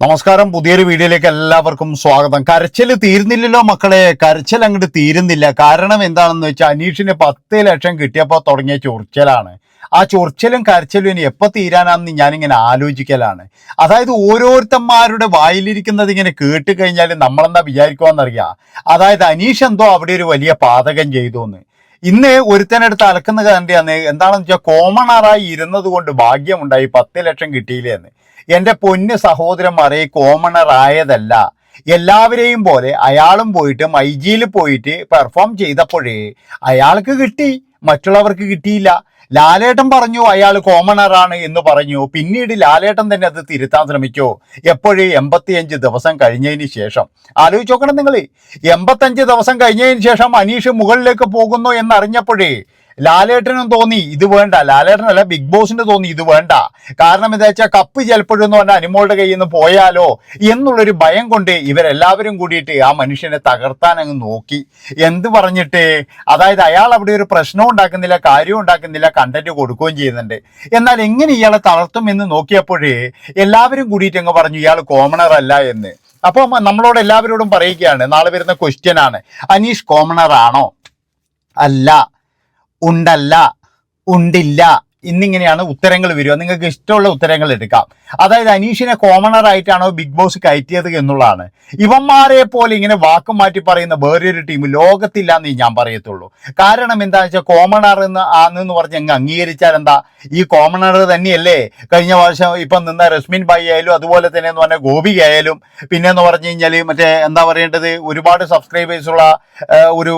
നമസ്കാരം. പുതിയൊരു വീഡിയോയിലേക്ക് എല്ലാവർക്കും സ്വാഗതം. കരച്ചിൽ തീരുന്നില്ലല്ലോ മക്കളെ. കരച്ചിൽ അങ്ങോട്ട് തീരുന്നില്ല. കാരണം എന്താണെന്ന് വെച്ചാൽ അനീഷിന് പത്ത് ലക്ഷം കിട്ടിയപ്പോൾ തുടങ്ങിയ ചൊറിച്ചലാണ്. ആ ചൊറിച്ചലും കരച്ചിലും ഇനി എപ്പോൾ തീരാനാണെന്ന് ഞാനിങ്ങനെ ആലോചിക്കലാണ്. അതായത് ഓരോരുത്തന്മാരുടെ വായിലിരിക്കുന്നത് ഇങ്ങനെ കേട്ട് കഴിഞ്ഞാൽ നമ്മളെന്താ വിചാരിക്കുവാന്നറിയാം? അതായത് അനീഷ് എന്തോ അവിടെ ഒരു വലിയ പാതകം ചെയ്തു എന്ന് ഇന്ന് ഒരുത്തനടുത്ത് അലക്കുന്ന കണ്ടിയാന്ന്. എന്താണെന്ന് വെച്ചാൽ കോമണറായി ഇരുന്നത് കൊണ്ട് ഭാഗ്യമുണ്ടായി പത്ത് ലക്ഷം കിട്ടിയില്ലേ എന്ന് എന്റെ പൊന്ന് സഹോദരന്മാരെ കോമണർ ആയതല്ല. എല്ലാവരെയും പോലെ അയാളും പോയിട്ട് ഐ ജിയിൽ പോയിട്ട് പെർഫോം ചെയ്തപ്പോഴേ അയാൾക്ക് കിട്ടി. മറ്റുള്ളവർക്ക് കിട്ടിയില്ല. ലാലേട്ടൻ പറഞ്ഞു അയാൾ കോമണറാണ് എന്ന് പറഞ്ഞു. പിന്നീട് ലാലേട്ടൻ തന്നെ അത് തിരുത്താൻ ശ്രമിച്ചു. എപ്പോഴേ എൺപത്തിയഞ്ച് ദിവസം കഴിഞ്ഞതിന് ശേഷം. ആലോചിച്ച് നോക്കണം നിങ്ങൾ എൺപത്തഞ്ച് ദിവസം കഴിഞ്ഞതിന് ശേഷം അനീഷ് മുകളിലേക്ക് പോകുന്നു എന്നറിഞ്ഞപ്പോഴേ ലാലേട്ടനും തോന്നി ഇത് വേണ്ട. ലാലേട്ടനല്ല ബിഗ് ബോസിന് തോന്നി ഇത് വേണ്ട. കാരണം എന്താ വെച്ചാൽ കപ്പ് ചിലപ്പോഴെന്ന് പറഞ്ഞാൽ അനിമോളുടെ കയ്യിൽ നിന്ന് പോയാലോ എന്നുള്ളൊരു ഭയം കൊണ്ട് ഇവരെല്ലാവരും കൂടിയിട്ട് ആ മനുഷ്യനെ തകർത്താൻ അങ്ങ് നോക്കി. എന്ത് പറഞ്ഞിട്ട്? അതായത് അയാൾ അവിടെ ഒരു പ്രശ്നവും ഉണ്ടാക്കുന്നില്ല കാര്യവും ഉണ്ടാക്കുന്നില്ല കണ്ടന്റ് കൊടുക്കുകയും ചെയ്യുന്നുണ്ട്. എന്നാൽ എങ്ങനെ ഇയാളെ തളർത്തും എന്ന് നോക്കിയപ്പോഴേ എല്ലാവരും കൂടിയിട്ട് അങ്ങ് പറഞ്ഞു ഇയാൾ കോമണർ അല്ല എന്ന്. അപ്പോൾ നമ്മളോട് എല്ലാവരോടും പറയുകയാണ് നാളെ വരുന്ന ക്വസ്റ്റ്യൻ ആണ് അനീഷ് കോമണർ ആണോ? അല്ല. ഉണ്ടല്ല ഉണ്ടില്ല. എന്നിങ്ങനെയാണ് ഉത്തരങ്ങൾ വരിക. നിങ്ങൾക്ക് ഇഷ്ടമുള്ള ഉത്തരങ്ങൾ എടുക്കാം. അതായത് അനീഷിനെ കോമണർ ആയിട്ടാണോ ബിഗ് ബോസ് കയറ്റിയത് എന്നുള്ളതാണ്. ഇവന്മാരെ പോലെ ഇങ്ങനെ വാക്കും മാറ്റി പറയുന്ന വേറൊരു ടീം ലോകത്തില്ല എന്നേ ഞാൻ പറയത്തുള്ളൂ. കാരണം എന്താണെന്ന് വെച്ചാൽ കോമണർ എന്ന് ആണെന്ന് പറഞ്ഞ് അങ്ങ് അംഗീകരിച്ചാൽ എന്താ? ഈ കോമണർ തന്നെയല്ലേ? കഴിഞ്ഞ വർഷം ഇപ്പം നിന്ന റസ്മിൻ ഭായി ആയാലും അതുപോലെ തന്നെ എന്ന് പറഞ്ഞാൽ ഗോപി ആയാലും പിന്നെ എന്ന് പറഞ്ഞു കഴിഞ്ഞാൽ മറ്റേ എന്താ പറയേണ്ടത്? ഒരുപാട് സബ്സ്ക്രൈബേഴ്സുള്ള ഒരു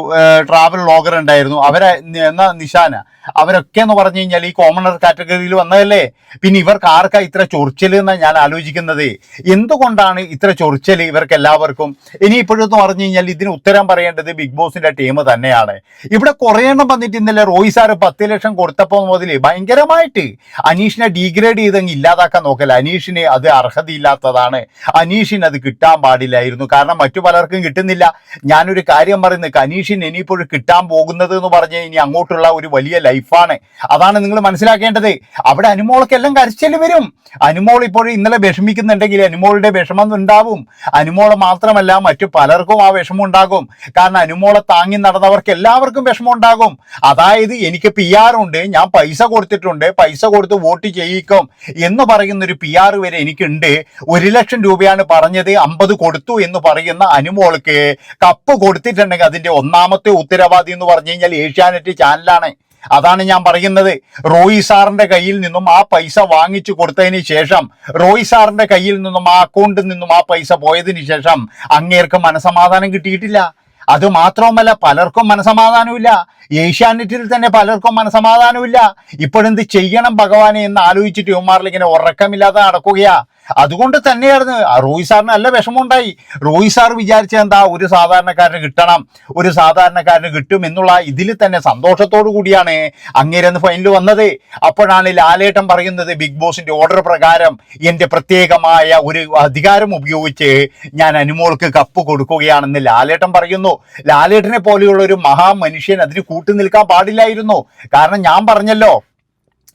ട്രാവൽ വ്ളോഗർ ഉണ്ടായിരുന്നു. അവരെ എന്നാ നിശാന അവരൊക്കെ എന്ന് പറഞ്ഞു കഴിഞ്ഞാൽ ഈ കോമണർ കാറ്റഗറിയിൽ വന്നതല്ലേ? പിന്നെ ഇവർക്ക് ആർക്കാ ഇത്ര ചൊറിച്ചൽ എന്ന് ഞാൻ ആലോചിക്കുന്നത്? എന്തുകൊണ്ടാണ് ഇത്ര ചൊറിച്ചൽ ഇവർക്ക് എല്ലാവർക്കും? ഇനി ഇപ്പോഴെന്ന് പറഞ്ഞു കഴിഞ്ഞാൽ ഇതിന് ഉത്തരം പറയേണ്ടത് ബിഗ് ബോസിന്റെ ടീം തന്നെയാണ്. ഇവിടെ കുറേ എണ്ണം വന്നിട്ട് ഇന്നലെ റോയ് സാറ് പത്ത് ലക്ഷം കൊടുത്തപ്പോൾ മുതൽ ഭയങ്കരമായിട്ട് അനീഷിനെ ഡീഗ്രേഡ് ചെയ്തങ്ങ് ഇല്ലാതാക്കാൻ നോക്കല്ല. അനീഷിന് അത് അർഹതയില്ലാത്തതാണ്. അനീഷിന് അത് കിട്ടാൻ പാടില്ലായിരുന്നു. കാരണം മറ്റു പലർക്കും കിട്ടുന്നില്ല. ഞാനൊരു കാര്യം പറയുന്നത് അനീഷിന് ഇനിയിപ്പോഴും കിട്ടാൻ പോകുന്നത് എന്ന് പറഞ്ഞാൽ ഇനി അങ്ങോട്ടുള്ള ഒരു വലിയ ലൈഫാണ്. അതാണ് നിങ്ങൾ മനസ്സിലാക്കേണ്ടത്. അവിടെ അനുമോൾക്കെല്ലാം കരച്ചിൽ വരും. അനുമോൾ ഇപ്പോൾ ഇന്നലെ വിഷമിക്കുന്നുണ്ടെങ്കിൽ അനുമോളുടെ വിഷമം ഉണ്ടാവും. അനുമോളെ മാത്രമല്ല മറ്റു പലർക്കും ആ വിഷമം ഉണ്ടാകും. കാരണം അനുമോളെ താങ്ങി നടന്നവർക്ക് എല്ലാവർക്കും വിഷമം ഉണ്ടാകും. അതായത് എനിക്ക് പി ഉണ്ട് ഞാൻ പൈസ കൊടുത്തിട്ടുണ്ട് പൈസ കൊടുത്ത് വോട്ട് ചെയ്യിക്കും എന്ന് പറയുന്ന ഒരു പി ആർ വരെ എനിക്കുണ്ട്. ഒരു ലക്ഷം രൂപയാണ് പറഞ്ഞത് അമ്പത് കൊടുത്തു എന്ന് പറയുന്ന അനുമോൾക്ക് കപ്പ് കൊടുത്തിട്ടുണ്ടെങ്കിൽ അതിന്റെ ഒന്നാമത്തെ ഉത്തരവാദി എന്ന് പറഞ്ഞു കഴിഞ്ഞാൽ ഏഷ്യാനെറ്റ് ചാനലാണ്. അതാണ് ഞാൻ പറയുന്നത്. റോയി സാറിന്റെ കയ്യിൽ നിന്നും ആ പൈസ വാങ്ങിച്ചു കൊടുത്തതിന് ശേഷം റോയി സാറിന്റെ കയ്യിൽ നിന്നും ആ അക്കൗണ്ടിൽ നിന്നും ആ പൈസ പോയതിന് ശേഷം അങ്ങേർക്ക് മനസമാധാനം കിട്ടിയിട്ടില്ല. അത് മാത്രവുമല്ല പലർക്കും മനസമാധാനമില്ല ഏഷ്യാനെറ്റിൽ തന്നെ പലർക്കും മനസമാധാനമില്ല ഇപ്പോഴെന്ത് ചെയ്യണം ഭഗവാനെ എന്ന് ആലോചിച്ചിട്ട് ഇവന്മാരിൽ ഇങ്ങനെ ഉറക്കമില്ലാതെ നടക്കുകയാ. അതുകൊണ്ട് തന്നെയായിരുന്നു. റോയ് സാറിന് നല്ല വിഷമമുണ്ടായി. റോഹിത് സാർ വിചാരിച്ച എന്താ ഒരു സാധാരണക്കാരന് കിട്ടണം ഒരു സാധാരണക്കാരന് കിട്ടും എന്നുള്ള ഇതിൽ തന്നെ സന്തോഷത്തോടു കൂടിയാണ് അങ്ങേരെന്ന് ഫൈനൽ വന്നത്. അപ്പോഴാണ് ലാലേട്ടൻ പറയുന്നത് ബിഗ് ബോസിന്റെ ഓർഡർ പ്രകാരം എന്റെ പ്രത്യേകമായ ഒരു അധികാരം ഉപയോഗിച്ച് ഞാൻ അനുമോൾക്ക് കപ്പ് കൊടുക്കുകയാണെന്ന് ലാലേട്ടൻ പറയുന്നു. ലാലേട്ടനെ പോലെയുള്ള ഒരു മഹാമനുഷ്യൻ അതിന് കൂട്ടു നിൽക്കാൻ പാടില്ലായിരുന്നു. കാരണം ഞാൻ പറഞ്ഞല്ലോ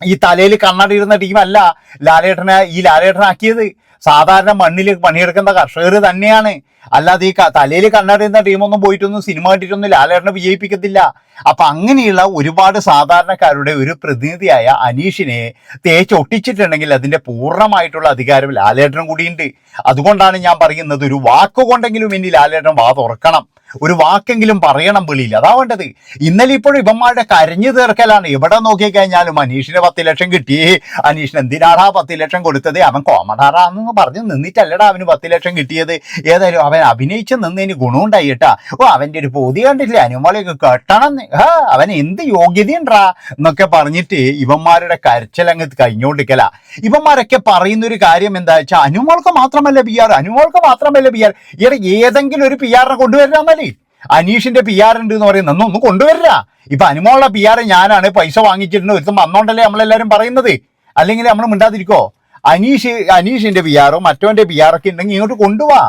ഈ തലയിൽ ടീം ടീമല്ല ലാലേട്ടനെ ഈ ലാലേട്ടനാക്കിയത്. സാധാരണ മണ്ണിൽ പണിയെടുക്കുന്ന കർഷകർ തന്നെയാണ്. അല്ലാതെ ഈ തലയിൽ കണ്ണറിയുന്ന ടീമൊന്നും പോയിട്ടൊന്നും സിനിമ കണ്ടിട്ടൊന്നും ലാലേട്ടനെ വിജയിപ്പിക്കത്തില്ല. അപ്പൊ അങ്ങനെയുള്ള ഒരുപാട് സാധാരണക്കാരുടെ ഒരു പ്രതിനിധിയായ അനീഷിനെ തേച്ചൊട്ടിച്ചിട്ടുണ്ടെങ്കിൽ അതിന്റെ പൂർണമായിട്ടുള്ള അധികാരം ലാലേട്ടനും കൂടിയുണ്ട്. അതുകൊണ്ടാണ് ഞാൻ പറയുന്നത് ഒരു വാക്കുകൊണ്ടെങ്കിലും ഇനി ലാലേട്ടൻ വാ തുറക്കണം. ഒരു വാക്കെങ്കിലും പറയണം വെളിയിൽ. അതാ വേണ്ടത്. ഇന്നലെ ഇപ്പോഴും ഇവന്മാരുടെ കരഞ്ഞു തീർക്കലാണ്. എവിടെ നോക്കിക്കഴിഞ്ഞാലും അനീഷിന് പത്ത് ലക്ഷം കിട്ടി. അനീഷിന് എന്തിനാടാ പത്ത് ലക്ഷം കൊടുത്തത്? അവൻ കോമഡാറാന്ന് പറഞ്ഞ് നിന്നിട്ടല്ലടാ അവന് പത്ത് ലക്ഷം കിട്ടിയത്. ഏതായാലും അവൻ അഭിനയിച്ച് നിന്നതിന് ഗുണമുണ്ടായി ഓ അവന്റെ ഒരു പൊതി കണ്ടില്ലേ അനുമോളെയൊക്കെ കെട്ടണം അവൻ എന്ത് യോഗ്യതയുണ്ടാ എന്നൊക്കെ പറഞ്ഞിട്ട് ഇവന്മാരുടെ കരച്ചിലങ്ങ് കഴിഞ്ഞോണ്ടിരിക്കല ഇവന്മാരൊക്കെ പറയുന്ന ഒരു കാര്യം എന്താ വെച്ചാൽ അനുമോൾക്ക് മാത്രമല്ല പി ആർ അനുമോൾക്ക് മാത്രമല്ല പി ആർ ഇവിടെ ഏതെങ്കിലും ഒരു പി ആറിനെ കൊണ്ടുവരാന്നല്ലേ അനീഷിന്റെ പി ആർ ഉണ്ട് എന്ന് പറയുന്നത് ഒന്നും കൊണ്ടുവരില്ല. ഇപ്പൊ അനുമോളുടെ പി ആർ ഞാനാണ് പൈസ വാങ്ങിച്ചിട്ടുണ്ട് ഒരുത്തും വന്നോണ്ടല്ലേ നമ്മളെല്ലാരും പറയുന്നത്? അല്ലെങ്കിൽ നമ്മൾ മിണ്ടാതിരിക്കോ? അനീഷ് അനീഷിന്റെ പി ആറോ മറ്റോന്റെ പി ആറൊക്കെ ഉണ്ടെങ്കിൽ ഇങ്ങോട്ട് കൊണ്ടുപോവാ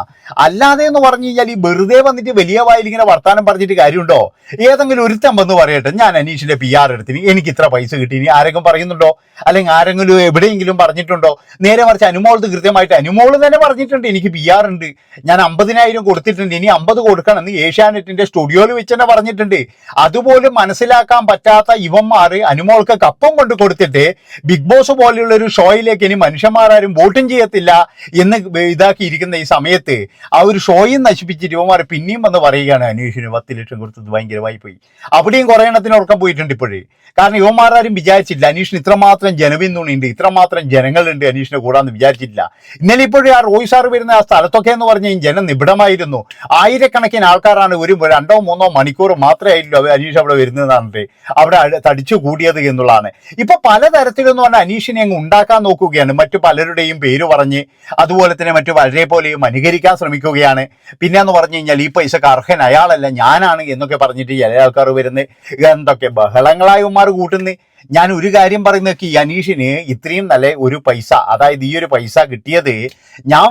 അല്ലാതെ എന്ന് പറഞ്ഞു കഴിഞ്ഞാൽ ഈ വെറുതെ വന്നിട്ട് വലിയ വായിൽ ഇങ്ങനെ വർത്താനം പറഞ്ഞിട്ട് കാര്യമുണ്ടോ? ഏതെങ്കിലും ഒരുത്തം വന്ന് പറയട്ടെ ഞാൻ അനീഷിന്റെ പി ആർ എടുത്തിന് എനിക്ക് ഇത്ര പൈസ കിട്ടി ഇനി ആരെങ്കിലും പറയുന്നുണ്ടോ? അല്ലെങ്കിൽ ആരെങ്കിലും എവിടെയെങ്കിലും പറഞ്ഞിട്ടുണ്ടോ? നേരെ മറിച്ച് അനുമോളത്ത് കൃത്യമായിട്ട് അനുമോളം തന്നെ പറഞ്ഞിട്ടുണ്ട് എനിക്ക് പി ആർ ഉണ്ട്. ഞാൻ അമ്പതിനായിരം കൊടുത്തിട്ടുണ്ട് ഇനി അമ്പത് കൊടുക്കണം എന്ന് ഏഷ്യാനെറ്റിന്റെ സ്റ്റുഡിയോയിൽ വെച്ച് തന്നെ പറഞ്ഞിട്ടുണ്ട്. അതുപോലും മനസ്സിലാക്കാൻ പറ്റാത്ത ഇവന്മാർ അനുമോൾക്ക് കപ്പം കൊണ്ട് കൊടുത്തിട്ട് ബിഗ് ബോസ് പോലെയുള്ള ഒരു ഷോയിലേക്ക് ഇനി മനുഷ്യന്മാരും വോട്ടും ചെയ്യത്തില്ല എന്ന് ഇതാക്കിയിരിക്കുന്ന ഈ സമയത്ത് ആ ഒരു ഷോയും നശിപ്പിച്ച് രൂപമാരെ പിന്നെയും വന്ന് പറയുകയാണ് അനീഷിന് പത്ത് ലക്ഷം കൊടുത്തത് ഭയങ്കരമായി പോയി. അവിടെയും കുറേ എണ്ണത്തിന് ഉറക്കം പോയിട്ടുണ്ട് ഇപ്പോഴേ. കാരണം യുവമാരും വിചാരിച്ചില്ല അനീഷിന് ഇത്രമാത്രം ജനപിന്തുണയുണ്ട് ഇത്രമാത്രം ജനങ്ങളുണ്ട് അനീഷിനെ കൂടാന്ന് വിചാരിച്ചില്ല ഇന്നലെ ഇപ്പോഴും ആ റോയ് സാർ വരുന്ന ആ സ്ഥലത്തൊക്കെ എന്ന് പറഞ്ഞ ജനം നിബിഡമായിരുന്നു ആയിരക്കണക്കിന് ആൾക്കാരാണ് ഒരു രണ്ടോ മൂന്നോ മണിക്കൂർ മാത്രമേ ആയിട്ടുള്ളൂ അനീഷ് അവിടെ വരുന്നതാണ് അവിടെ തടിച്ചു കൂടിയത് എന്നുള്ളതാണ്. ഇപ്പൊ പലതരത്തിലെന്ന് പറഞ്ഞാൽ അനീഷിനെ അങ്ങ് ഉണ്ടാക്കാൻ നോക്കുകയാണ്. മറ്റു പലരുടെയും പേര് പറഞ്ഞ് അതുപോലെ തന്നെ മറ്റു പലരെ പോലെയും അനുകരിക്കാൻ ശ്രമിക്കുകയാണ്. പിന്നെ എന്ന് പറഞ്ഞു കഴിഞ്ഞാൽ ഈ പൈസക്ക് അർഹൻ അയാളല്ല ഞാനാണ് എന്നൊക്കെ പറഞ്ഞിട്ട് ചില ആൾക്കാർ വരുന്നത്. എന്തൊക്കെ ബഹളങ്ങളായി ഉമ്മാർ കൂട്ടുന്നു ഞാൻ ഒരു കാര്യം പറയുന്നത് ഈ അനീഷിന് ഇത്രയും നല്ല ഒരു പൈസ അതായത് ഈ ഒരു പൈസ കിട്ടിയത് ഞാൻ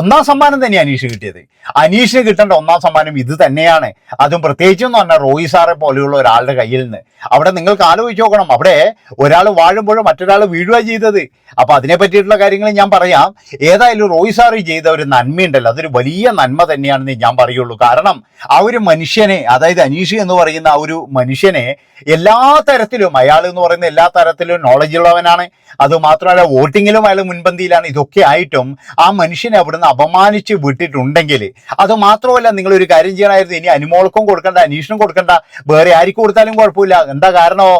ഒന്നാം സമ്മാനം തന്നെ അനീഷ് കിട്ടിയത്. അനീഷിന് കിട്ടേണ്ട ഒന്നാം സമ്മാനം ഇത് തന്നെയാണ്. അതും പ്രത്യേകിച്ചും എന്ന് പറഞ്ഞാൽ റോയി സാറെ പോലെയുള്ള ഒരാളുടെ കയ്യിൽ നിന്ന്. അവിടെ നിങ്ങൾക്ക് ആലോചിച്ച് നോക്കണം അവിടെ ഒരാൾ വാഴുമ്പോഴും മറ്റൊരാൾ വീഴുക ചെയ്തത്. അപ്പൊ അതിനെ പറ്റിയിട്ടുള്ള കാര്യങ്ങൾ ഞാൻ പറയാം. ഏതായാലും റോയി സാറ് ചെയ്ത ഒരു നന്മയുണ്ടല്ലോ അതൊരു വലിയ നന്മ തന്നെയാണെന്ന് ഞാൻ പറയുള്ളൂ. കാരണം ആ ഒരു മനുഷ്യനെ അതായത് അനീഷ് എന്ന് പറയുന്ന ആ ഒരു മനുഷ്യനെ എല്ലാ തരത്തിലും അയാൾ എന്ന് പറയുന്ന എല്ലാ തരത്തിലും നോളജ് ഉള്ളവനാണ്. അതുമാത്രമല്ല വോട്ടിങ്ങിലും അയാൾ മുൻപന്തിയിലാണ്. ഇതൊക്കെ ആയിട്ടും ആ മനുഷ്യനെ അവിടുന്ന് അപമാനിച്ച് വിട്ടിട്ടുണ്ടെങ്കിൽ അതുമാത്രമല്ല നിങ്ങൾ ഒരു കാര്യം ചെയ്യണമായിരുന്നു. ഇനി അനുമോൾക്കും കൊടുക്കണ്ട അനീഷിനും കൊടുക്കണ്ട. വേറെ ആർക്കും കൊടുത്താലും കുഴപ്പമില്ല. എന്താ കാരണമോ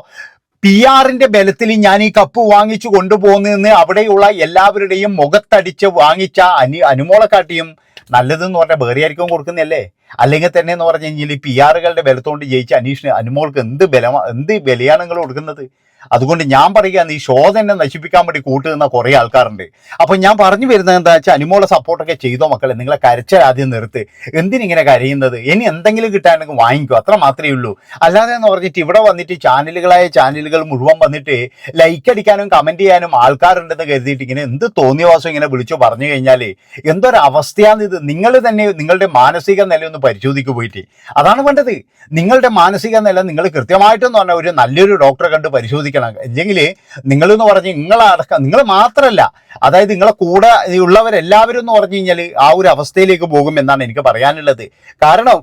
പി ആറിന്റെ ബലത്തിൽ ഞാൻ ഈ കപ്പ് വാങ്ങിച്ചു കൊണ്ടുപോകുന്നതെന്ന് അവിടെയുള്ള എല്ലാവരുടെയും മുഖത്തടിച്ച് വാങ്ങിച്ച അനു അനുമോളക്കാട്ടിയും നല്ലതെന്ന് പറഞ്ഞാൽ വേറെ ആയിരിക്കും കൊടുക്കുന്നതല്ലേ? അല്ലെങ്കിൽ തന്നെ എന്ന് പറഞ്ഞു കഴിഞ്ഞാൽ പി ആറുകളുടെ ബലത്തോണ്ട് ജയിച്ച അനീഷിന് അനുമോൾക്ക് എന്ത് ബലമാ എന്ത് ബലിയാണ് നിങ്ങൾ കൊടുക്കുന്നത്? അതുകൊണ്ട് ഞാൻ പറയുകയാണ് ഈ ഷോ തന്നെ നശിപ്പിക്കാൻ വേണ്ടി കൂട്ടുന്ന കുറേ ആൾക്കാരുണ്ട്. അപ്പോൾ ഞാൻ പറഞ്ഞു വരുന്നത് എന്താ വെച്ചാൽ അനുമോളെ സപ്പോർട്ടൊക്കെ ചെയ്തോ മക്കളെ? നിങ്ങളെ കരച്ചൽ ആദ്യം നിർത്ത്. എന്തിനിങ്ങനെ കരയുന്നത്? ഇനി എന്തെങ്കിലും കിട്ടാനെങ്കിൽ വാങ്ങിക്കോ. അത്ര മാത്രമേ ഉള്ളൂ. അല്ലാതെ എന്ന് പറഞ്ഞിട്ട് ഇവിടെ വന്നിട്ട് ചാനലുകളായ ചാനലുകൾ മുഴുവൻ വന്നിട്ട് ലൈക്ക് അടിക്കാനും കമന്റ് ചെയ്യാനും ആൾക്കാരുണ്ടെന്ന് കരുതിയിട്ട് ഇങ്ങനെ എന്ത് തോന്നിയവാസം ഇങ്ങനെ വിളിച്ചു പറഞ്ഞു കഴിഞ്ഞാൽ എന്തൊരവസ്ഥയാണ് ഇത്. നിങ്ങൾ തന്നെ നിങ്ങളുടെ മാനസിക നില ഒന്ന് പരിശോധിക്കു പോയിട്ട്. അതാണ് വേണ്ടത്. നിങ്ങളുടെ മാനസിക നില നിങ്ങൾ കൃത്യമായിട്ടെന്ന് പറഞ്ഞാൽ ഒരു നല്ലൊരു ഡോക്ടറെ കണ്ട് പരിശോധിക്കണം ഇല്ലെങ്കിൽ നിങ്ങളെന്ന് പറഞ്ഞ് നിങ്ങളടക്കം നിങ്ങൾ മാത്രമല്ല അതായത് നിങ്ങളെ കൂടെ ഉള്ളവരെല്ലാവരും എന്ന് പറഞ്ഞു കഴിഞ്ഞാൽ ആ ഒരു അവസ്ഥയിലേക്ക് പോകും എന്നാണ് എനിക്ക് പറയാനുള്ളത്. കാരണം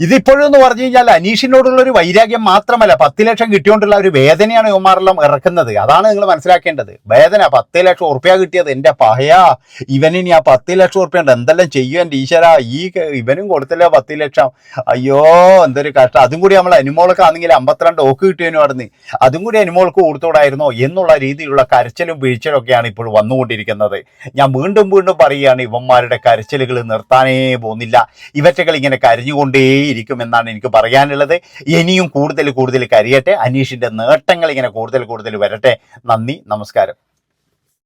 ഇതിപ്പോഴും എന്ന് പറഞ്ഞു കഴിഞ്ഞാൽ അനീഷിനോടുള്ള ഒരു വൈരാഗ്യം മാത്രമല്ല പത്ത് ലക്ഷം കിട്ടിയോണ്ടുള്ള ഒരു വേദനയാണ് ഇവന്മാരെല്ലാം ഇറക്കുന്നത്. അതാണ് നിങ്ങൾ മനസ്സിലാക്കേണ്ടത്. വേദന പത്ത് ലക്ഷം ഉറുപ്പ്യ കിട്ടിയത് എന്റെ പഹയാ. ഇവനിനി ആ പത്ത് ലക്ഷം ഉറുപ്പ്യ ഉണ്ട് എന്തെല്ലാം ചെയ്യും എന്റെ ഈശ്വര? ഈ ഇവനും കൊടുത്തില്ല പത്ത് ലക്ഷം? അയ്യോ എന്തൊരു കഷ്ടം. അതും കൂടി നമ്മൾ അനുമോൾക്ക് ആണെങ്കിൽ അമ്പത്തിരണ്ട് ഓക്ക് കിട്ടിയതിനു പറഞ്ഞ് അതും കൂടി അനുമോൾക്ക് കൊടുത്തോടായിരുന്നോ എന്നുള്ള രീതിയിലുള്ള കരച്ചിലും വീഴ്ചലും ഒക്കെയാണ് ഇപ്പോൾ വന്നുകൊണ്ടിരിക്കുന്നത്. ഞാൻ വീണ്ടും വീണ്ടും പറയുകയാണ് ഇവന്മാരുടെ കരച്ചിലുകൾ നിർത്താനേ പോകുന്നില്ല. ഇവറ്റകൾ ഇങ്ങനെ കരഞ്ഞുകൊണ്ടേയിരിക്കും എന്നാണ് എനിക്ക് പറയാനുള്ളത്. ഇനിയും കൂടുതൽ കൂടുതൽ കരിയട്ടെ. അനീഷിന്റെ നേട്ടങ്ങൾ ഇങ്ങനെ കൂടുതൽ കൂടുതൽ വരട്ടെ. നന്ദി നമസ്കാരം.